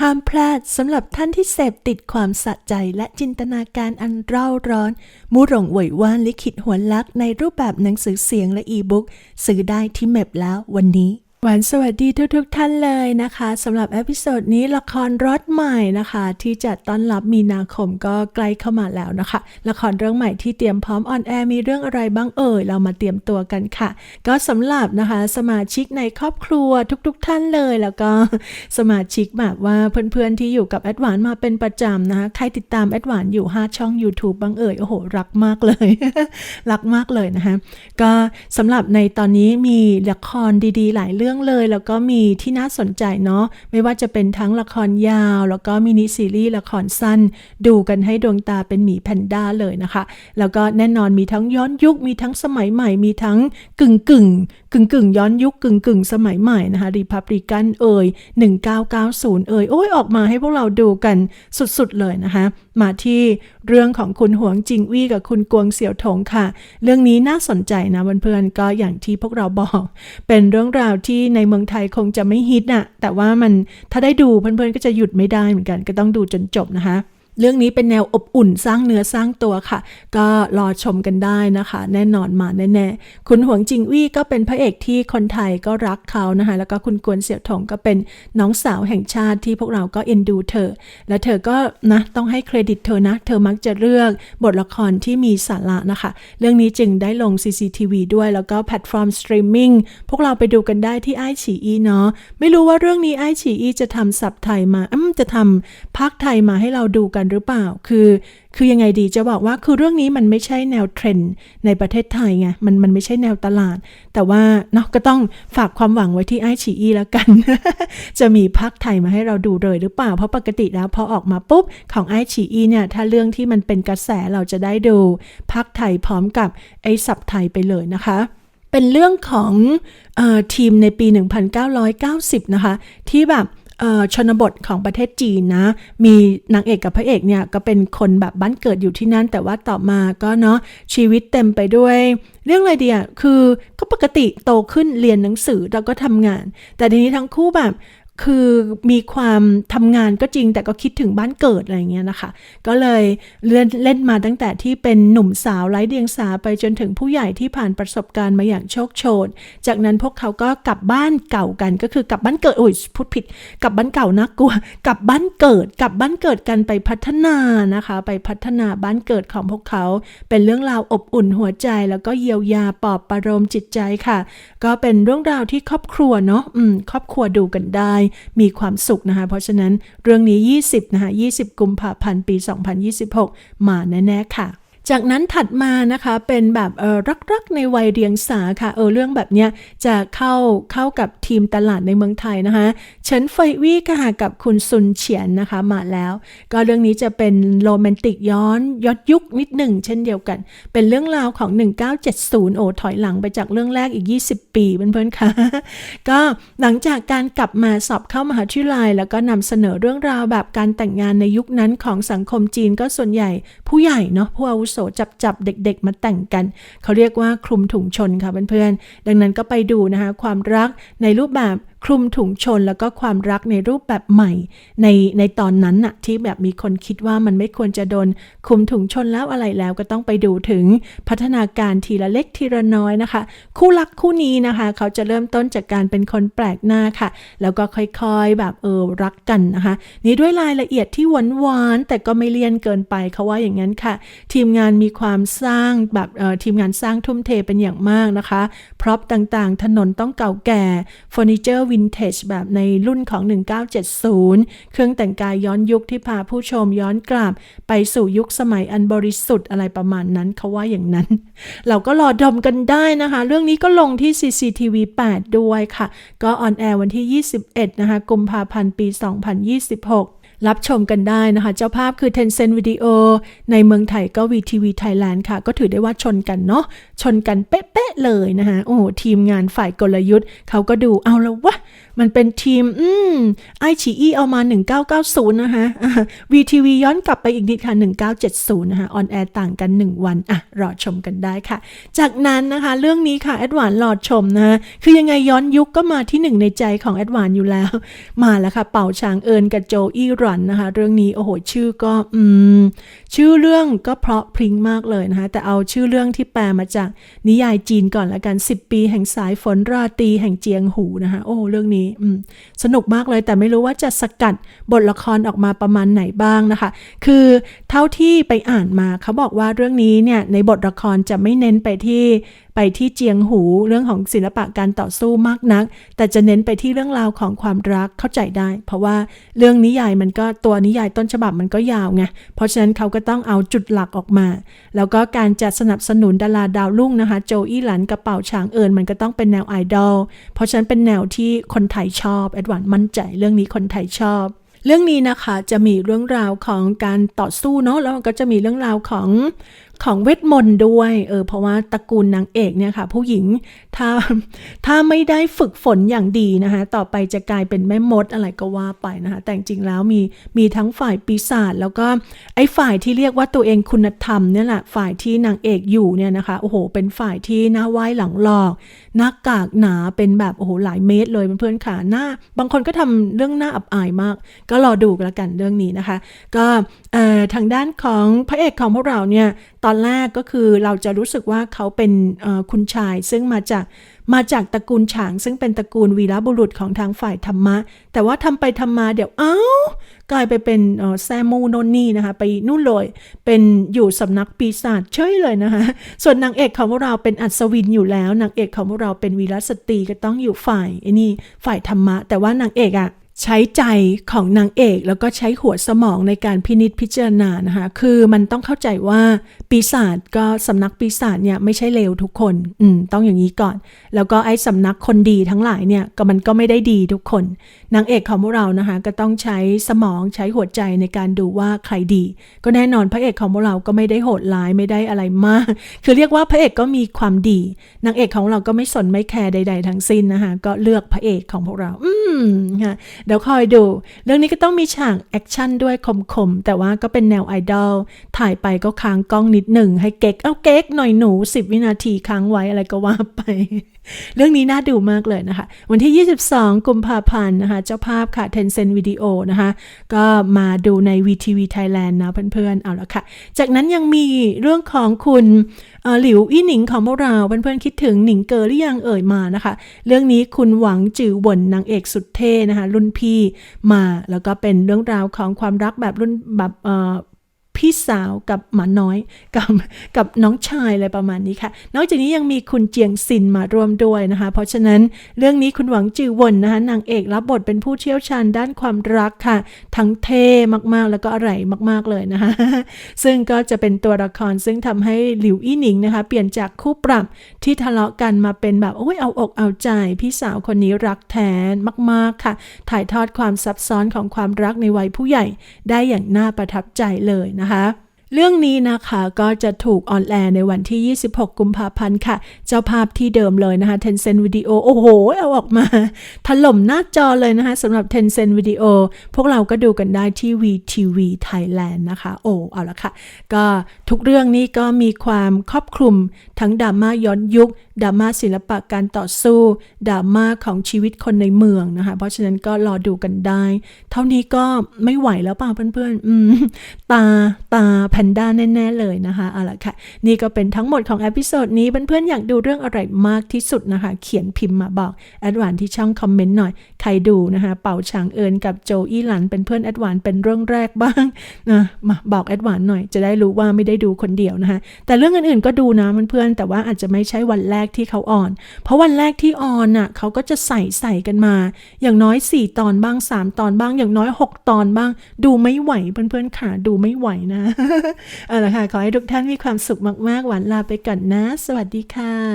ห้ามพลาดสำหรับท่านที่เสพติดความสะใจและจินตนาการอันเร่าร้อน มูหลงเหวยว่านลิขิตหัวลักในรูปแบบหนังสือเสียงและอีบุ๊กซื้อได้ที่เมบแล้ววันนี้ หวานสวัสดีทุกๆทท่านเลยนะคะสำหรับเอพิโซดนี้ละครรถใหม่นะคะ ที่จะต้อนรับมีนาคมก็ใกล้เข้ามาแล้วนะคะ ละครเรื่องใหม่ที่เตรียมพร้อมออนแอร์มีเรื่องอะไรบ้างเอ่ยเรามาเตรียมตัวกันค่ะ ก็สำหรับนะคะสมาชิกในครอบครัวทุกๆทท่านเลยแล้วก็สมาชิกแบบว่าเพื่อนๆที่อยู่กับแอดวานมาเป็นประจำนะคะใครติดตามแอดวานอยู่ 5 ช่อง YouTube บ้างเอ่ยโอ้โหรักมากเลย รักมากเลยนะคะก็สำหรับในตอนนี้มีละครดีๆ หลายเรื่องเลย แล้วก็มีที่น่าสนใจเนาะไม่ว่าจะเป็นทั้งละครยาว แล้วก็มินิซีรีส์ละครสั้น ดูกันให้ดวงตาเป็นหมีแพนด้าเลยนะคะ แล้วก็แน่นอนมีทั้งย้อนยุคมีทั้งสมัยใหม่มีทั้งกึ่งกึ่ง กึ่งกึ่งย้อนยุคกึ่งกึ่งสมัยใหม่นะคะรีพับริกันเอ่ย1990 เอ่ยโอ้ยออกมาให้พวกเราดูกันสุดๆเลยนะคะ มาที่เรื่องของคุณหวงจิงวี่กับคุณกวงเสี่ยวถงค่ะ เรื่องนี้น่าสนใจนะเพื่อนๆก็อย่างที่พวกเราบอก เป็นเรื่องราวที่ในเมืองไทยคงจะไม่ฮิตน่ะแต่ว่ามันถ้าได้ดูเพื่อนๆก็จะหยุดไม่ได้เหมือนกันก็ต้องดูจนจบนะคะ เรื่องนี้เป็นแนวอบอุ่นสร้างเนื้อสร้างตัวค่ะ ก็รอชมกันได้นะคะ แน่นอนมาแน่ๆ คุณหวงจิงวี่ก็เป็นพระเอกที่คนไทยก็รักเขานะคะ แล้วก็คุณกวนเสี่ยวถงก็เป็นน้องสาวแห่งชาติที่พวกเราก็เอ็นดูเธอ และเธอก็นะต้องให้เครดิตเธอนะ เธอมักจะเลือกบทละครที่มีสาระนะคะ เรื่องนี้จึงได้ลง CCTV ด้วยแล้วก็แพลตฟอร์มสตรีมมิ่งพวกเราไปดูกันได้ที่ไอฉีอีเนาะไม่รู้ว่าเรื่องนี้ไอฉีอีจะทำสับไทยมาอืมจะทำภาคไทยมาให้เราดูกันหรือเปล่า คือ คือยังไงดีจะบอกว่าคือเรื่องนี้มันไม่ใช่แนวเทรนด์ในประเทศไทยไง มันมันไม่ใช่แนวตลาด แต่ว่าเนาะก็ต้องฝากความหวังไว้ที่ไอฉีอีแล้วกัน จะมีภาคไทยมาให้เราดูเลยหรือเปล่า เพราะปกติแล้วพอออกมาปุ๊บของไอฉีอีเนี่ย ถ้าเรื่องที่มันเป็นกระแสเราจะได้ดูภาคไทยพร้อมกับไอสับไทยไปเลยนะคะเป็นเรื่องของออทีมในปี 1990 นะคะ ที่แบบ ชนบทของประเทศจีนนะ มีนางเอกกับพระเอกเนี่ยก็เป็นคนแบบบ้านเกิดอยู่ที่นั่น แต่ว่าต่อมาก็เนาะชีวิตเต็มไปด้วย เรื่องอะไรเดียคือก็ปกติโตขึ้นเรียนหนังสือแล้วก็ทำงาน แต่ทีนี้ทั้งคู่แบบ คือมีความทำงานก็จริง แต่ก็คิดถึงบ้านเกิดอะไรเงี้ยนะคะ ก็เลยเล่นเล่นมาตั้งแต่ที่เป็นหนุ่มสาวไร้เดียงสาไปจนถึงผู้ใหญ่ที่ผ่านประสบการณ์มาอย่างโชคโชน จากนั้นพวกเขาก็กลับบ้านเก่ากัน ก็คือกลับบ้านเกิดโอ้ยพูดผิด กลับบ้านเก่านะกลัว กลับบ้านเกิด กลับบ้านเกิดกันไปพัฒนานะคะ ไปพัฒนาบ้านเกิดของพวกเขา เป็นเรื่องราวอบอุ่นหัวใจ แล้วก็เยียวยาปลอบประโลมจิตใจค่ะ ก็เป็นเรื่องราวที่ครอบครัวเนาะอืมครอบครัวดูกันได้มีความสุขนะคะ เพราะฉะนั้นเรื่องนี้ 20 นะคะ 20 กุมภาพันธ์ ปี 2026 มาแน่ ๆ ค่ะ จากนั้นถัดมานะคะเป็นแบบเออรักๆในวัยเรียงสาค่ะเออเรื่องแบบเนี้ยจะเข้าเข้ากับทีมตลาดในเมืองไทยนะคะเฉินเฟยวี่ค่ะกับคุณซุนเฉียนนะคะมาแล้ว ก็เรื่องนี้จะเป็นโรแมนติกย้อนยอดยุคนิดหนึ่งเช่นเดียวกัน เป็นเรื่องราวของ 1970 โอ้ถอยหลังไปจากเรื่องแรกอีก 20 ปีเพื่อนๆค่ะก็หลังจากการกลับมาสอบเข้ามหาวิทยาลัยแล้วก็นำเสนอเรื่องราวแบบการแต่งงานในยุคนั้นของสังคมจีนก็ส่วนใหญ่ผู้ใหญ่เนาะผู้อาวุโสจับจับเด็ก ๆ มาแต่งกัน เขาเรียกว่าคลุมถุงชนค่ะเพื่อนๆดังนั้นก็ไปดูนะคะความรักในรูปแบบ คลุมถุงชนแล้วก็ความรักในรูปแบบใหม่ ในในตอนนั้นน่ะที่แบบมีคนคิดว่ามันไม่ควรจะโดนคลุมถุงชนแล้วอะไรแล้วก็ต้องไปดูถึงพัฒนาการทีละเล็กทีละน้อยนะคะ คู่รักคู่นี้นะคะ เขาจะเริ่มต้นจากการเป็นคนแปลกหน้าค่ะ แล้วก็ค่อยๆแบบเออรักกันนะคะ นี่ด้วยรายละเอียดที่หวานๆแต่ก็ไม่เลี่ยนเกินไปเขาว่าอย่างนั้นค่ะ ทีมงานมีความสร้างแบบเออทีมงานสร้างทุ่มเทเป็นอย่างมากนะคะ พร็อพต่างๆ ถนนต้องเก่าแก่เฟอร์นิเจอร์วินเทจแบบในรุ่นของ 1970 เครื่องแต่งกายย้อนยุคที่พาผู้ชมย้อนกลับ ไปสู่ยุคสมัยอันบริสุทธิ์อะไรประมาณนั้นเขาว่าอย่างนั้น เราก็รอดมกันได้นะคะ เรื่องนี้ก็ลงที่ CCTV 8 ด้วยค่ะ ก็ออนแอร์วันที่ 21 นะคะกุมภาพันธ์ปี 2026รับชมกันได้นะคะ เจ้าภาพคือ Tencent Video ในเมืองไทยก็ VTV Thailand ค่ะ ก็ถือได้ว่าชนกันเนาะชนกันเป๊ะๆเลยนะคะโอ้โหทีมงานฝ่ายกลยุทธ์เขาก็ดูเอาแล้ววะ มันเป็นทีม อืมไอฉีอีเอามา 1990 นะคะ VTV ย้อนกลับไปอีกนิดค่ะ 1970 นะคะออนแอร์ต่างกัน 1 วัน อะ รอชมกันได้ค่ะ จากนั้นนะคะ เรื่องนี้ค่ะแอดวานรอชมนะคะคือยังไงย้อนยุคก็มาที่หนึ่งในใจของแอดวานอยู่แล้ว มาแล้วค่ะ เป่าช้างเอิญกับโจอี้รันนะคะ เรื่องนี้โอ้โหชื่อก็อืมชื่อเรื่องก็เพราะพริ้งมากเลยนะคะแต่เอาชื่อเรื่องที่แปลมาจากนิยายจีนก่อนละกัน 10 ปีแห่งสายฝนราตีแห่งเจียงหูนะคะโอ้เรื่องนี้อืมสนุกมากเลยแต่ไม่รู้ว่าจะสกัดบทละครออกมาประมาณไหนบ้างนะคะ คือเท่าที่ไปอ่านมาเขาบอกว่าเรื่องนี้เนี่ยในบทละครจะไม่เน้นไปที่ไปที่เจียงหูเรื่องของศิลปะการต่อสู้มากนัก แต่จะเน้นไปที่เรื่องราวของความรักเข้าใจได้ เพราะว่าเรื่องนิยายมันก็ตัวนิยายต้นฉบับมันก็ยาวไงเพราะฉะนั้นเขาก็ต้องเอาจุดหลักออกมา แล้วก็การจัดสนับสนุนดาราดาวรุ่งนะคะโจอี้หลันกระเป๋าช้างเอิญมันก็ต้องเป็นแนวไอดอลเพราะฉะนั้นเป็นแนวที่คนไทยชอบแอดวานมั่นใจเรื่องนี้คนไทยชอบเรื่องนี้นะคะจะมีเรื่องราวของการต่อสู้เนาะแล้วก็จะมีเรื่องราวของ ของเวทมนต์ด้วยเออเพราะว่าตระกูลนางเอกเนี่ยค่ะ ผู้หญิงถ้าถ้าไม่ได้ฝึกฝนอย่างดีนะคะ ต่อไปจะกลายเป็นแม่มดอะไรก็ว่าไปนะคะ แต่จริงแล้วมีมีทั้งฝ่ายปีศาจแล้วก็ไอ้ฝ่ายที่เรียกว่าตัวเองคุณธรรมเนี่ยแหละฝ่ายที่นางเอกอยู่เนี่ยนะคะโอ้โห เป็นฝ่ายที่หน้าไหว้หลังหลอกหน้ากากหนาเป็นแบบโอ้โหหลายเมตรเลยเพื่อนๆค่ะหน้า บางคนก็ทำเรื่องหน้าอับอายมาก ก็รอดูกันละกันเรื่องนี้นะคะ ก็เอ่อทางด้านของพระเอกของพวกเราเนี่ย ตอนแรกก็คือเราจะรู้สึกว่าเขาเป็นคุณชาย ซึ่งมาจากมาจากตระกูลฉาง ซึ่งเป็นตระกูลวีรบุรุษของทางฝ่ายธรรมะ แต่ว่าทำไปทำมาเดี๋ยวเอ้ากลายไปเป็นแซมูโนนนี่นะคะ ไปนู่นเลยเป็นอยู่สำนักปีศาจเฉยเลยนะคะ ส่วนนางเอกของพวกเราเป็นอัศวินอยู่แล้วนางเอกของพวกเราเป็นวีรสตรีก็ต้องอยู่ฝ่ายไอ้นี่ฝ่ายธรรมะ แต่ว่านางเอกอะ ใช้ใจของนางเอกแล้วก็ใช้หัวสมองในการพินิจพิจารณานะคะ คือมันต้องเข้าใจว่าปีศาจก็สำนักปีศาจเนี่ยไม่ใช่เลวทุกคนอืมต้องอย่างนี้ก่อน แล้วก็ไอ้สำนักคนดีทั้งหลายเนี่ยก็มันก็ไม่ได้ดีทุกคนนางเอกของพวกเรานะคะ ก็ต้องใช้สมองใช้หัวใจในการดูว่าใครดี ก็แน่นอนพระเอกของพวกเราก็ไม่ได้โหดร้ายไม่ได้อะไรมาก คือเรียกว่าพระเอกก็มีความดีนางเอกของเราก็ไม่สนไม่แคร์ใด ๆ ทั้งสิ้นนะคะก็เลือกพระเอกของพวกเรา อืมค่ะเดี๋ยวคอยดู เรื่องนี้ก็ต้องมีฉากแอคชั่นด้วยคมๆ แต่ว่าก็เป็นแนวไอดอล ถ่ายไปก็ค้างกล้องนิดหนึ่ง ให้เก๊ก เอาเก๊กหน่อยหนู 10 วินาทีค้างไว้อะไรก็ว่าไป เรื่องนี้น่าดูมากเลยนะคะ วันที่ 22 กุมภาพันธ์นะคะ เจ้าภาพค่ะ Tencent Video นะคะ ก็มาดูใน VTV Thailand นะเพื่อนๆ เอาละค่ะ จากนั้นยังมีเรื่องของคุณ หลิวอี้หนิงของพวกเราเพื่อนๆคิดถึงหนิงเกอหรือยังเอ่ยมานะคะ เรื่องนี้คุณหวังจือหวนนางเอกสุดเท่นะคะรุ่นพี่มาแล้วก็เป็นเรื่องราวของความรักแบบรุ่นแบบ พี่สาวกับหมาน้อยกับกับน้องชายอะไรประมาณนี้ค่ะ นอกจากนี้ยังมีคุณเจียงซินมาร่วมด้วยนะคะ เพราะฉะนั้นเรื่องนี้คุณหวังจือวนนะคะนางเอกรับบทเป็นผู้เชี่ยวชาญด้านความรักค่ะ ทั้งเท่มากๆแล้วก็อร่อยมาก ๆเลยนะคะ ซึ่งก็จะเป็นตัวละครซึ่งทำให้หลิวอี้หนิงนะคะ เปลี่ยนจากคู่ปรับที่ทะเลาะกันมาเป็นแบบโอ้ยเอาอกเอาใจ พี่สาวคนนี้รักแท้มาก ๆค่ะ ถ่ายทอดความซับซ้อนของความรักในวัยผู้ใหญ่ ได้อย่างน่าประทับใจเลยนะคะ เรื่องนี้นะคะก็จะถูกออนแอร์ในวันที่ 26 กุมภาพันธ์ค่ะ เจ้าภาพที่เดิมเลยนะคะ Tencent Video โอ้โห เอาออกมา ถล่มหน้าจอเลยนะคะสำหรับ Tencent Video พวกเราก็ดูกันได้ที่ VTV Thailand นะคะ โอ้ เอาละค่ะ ก็ทุกเรื่องนี้ก็มีความครอบคลุมทั้งดราม่าย้อนยุคดราม่าศิลปะการต่อสู้ดราม่าของชีวิตคนในเมืองนะคะ เพราะฉะนั้นก็รอดูกันได้ เท่านี้ก็ไม่ไหวแล้วเปล่าเพื่อนๆอืมตาตาแพนด้าแน่ๆเลยนะคะเอาละค่ะ นี่ก็เป็นทั้งหมดของเอพิโซดนี้เพื่อนๆอยากดูเรื่องอะไรมากที่สุดนะคะ เขียนพิมพ์มาบอกแอดวานที่ช่องคอมเมนต์หน่อย ใครดูนะคะ เป่าฉางเอิญกับโจอี้หลันเป็นเพื่อนแอดวานเป็นเรื่องแรกบ้างนะมาบอกแอดวานหน่อยจะได้รู้ว่าไม่ได้ดูคนเดียวนะคะแต่เรื่องอื่นๆก็ดูนะเพื่อนๆแต่ว่าอาจจะไม่ใช่วันแรกที่เขาอ่อน เพราะวันแรกที่อ่อนน่ะเขาก็จะใส่ใส่กันมา อย่างน้อย 4 ตอนบ้าง 3 ตอนบ้าง อย่างน้อย 6 ตอนบ้าง ดูไม่ไหวเพื่อนๆค่ะดูไม่ไหวนะเอาละค่ะขอให้ทุกท่านมีความสุขมากๆหวานลาไปก่อนนะ สวัสดีค่ะ